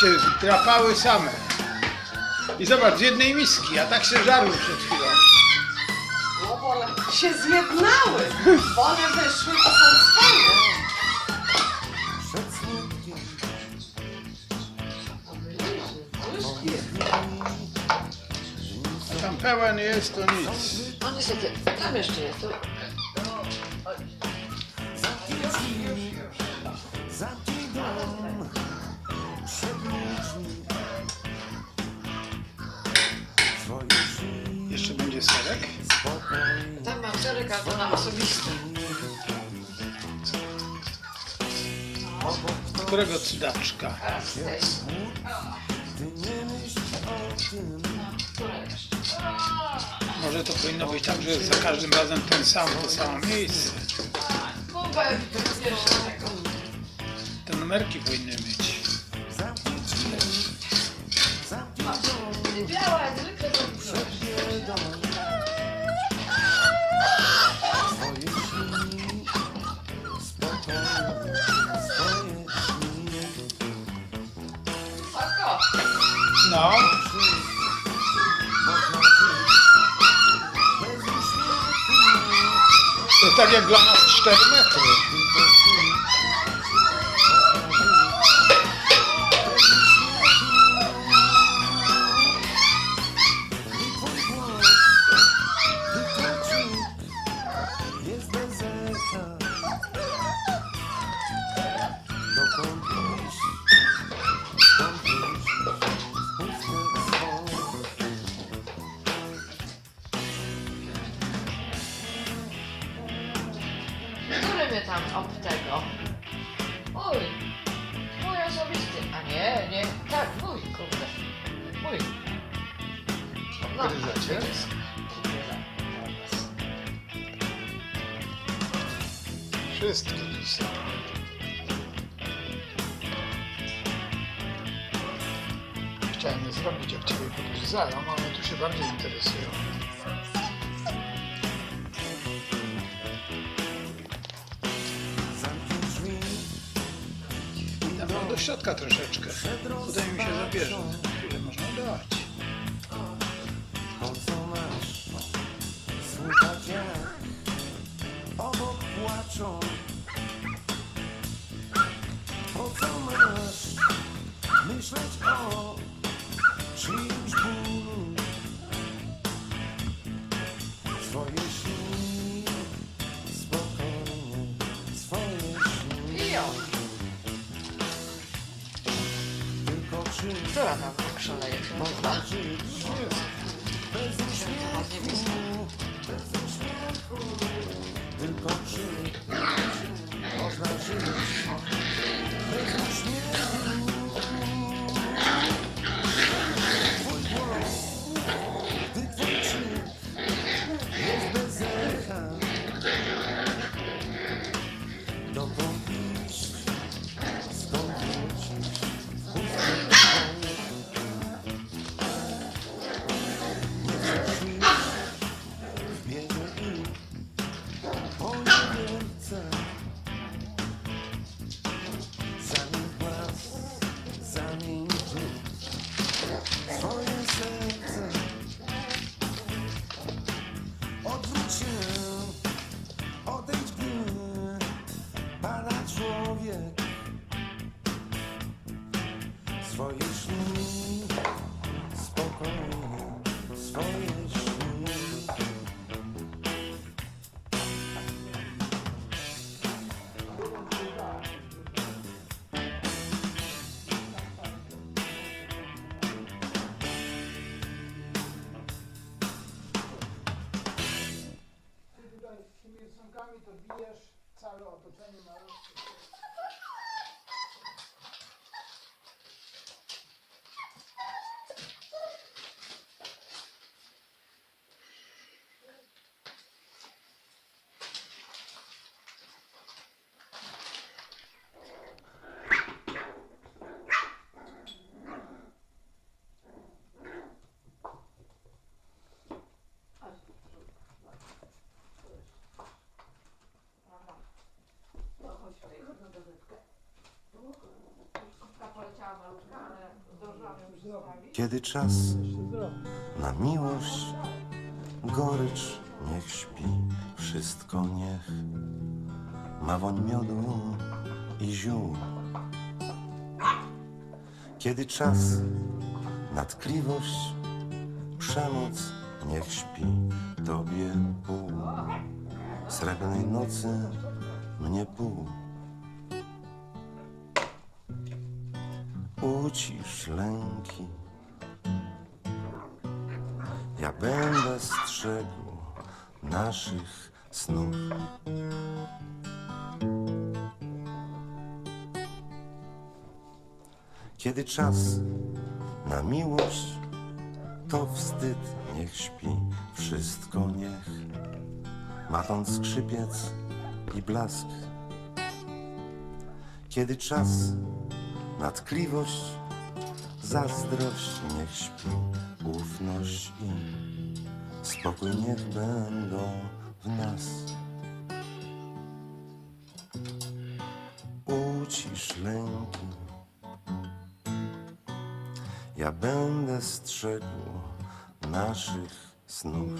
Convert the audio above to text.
się drapały same. I zobacz, z jednej miski, a tak się żarły przed chwilą. No bo one się zjednały. Bo one wyszły, to są swoje. A tam pełen jest, to nic. Tam jeszcze jest. To... albo na osobisty. Którego cudaczka? Teraz tutaj. Może to powinno być tak, że za każdym razem ten sam, to samo miejsce. No. Te numerki powinny być. Biała, zwykle to No. To tak jak dla nas 4 metry. Mnie tam ob tego? Mój. Mój osobisty. A nie, nie. Tak, mój, kurde. Mój. No, Gryzacie? Wszystkie listy. Chciałem je zrobić, jak Ciebie podgryzają, ale tu się bardziej interesują. Do środka troszeczkę. Tutaj mi się zabierze. Chwilę można dać. Obok płaczą Po co masz Myśleć o tak szaleje? Można? Tylko czy Można żyć to bijesz całe otoczenie na Kiedy czas na miłość, gorycz niech śpi, wszystko niech ma woń miodu i ziół. Kiedy czas na tkliwość, przemoc niech śpi, tobie pół, srebrnej nocy mnie pół. Ucisz lęki, ja będę strzegł naszych snów. Kiedy czas na miłość, to wstyd niech śpi, wszystko niech ma ton skrzypiec i blask. Kiedy czas na tkliwość, zazdrość niech śpi, ufność i spokój niech będą w nas. Ucisz lęki, ja będę strzegł naszych snów.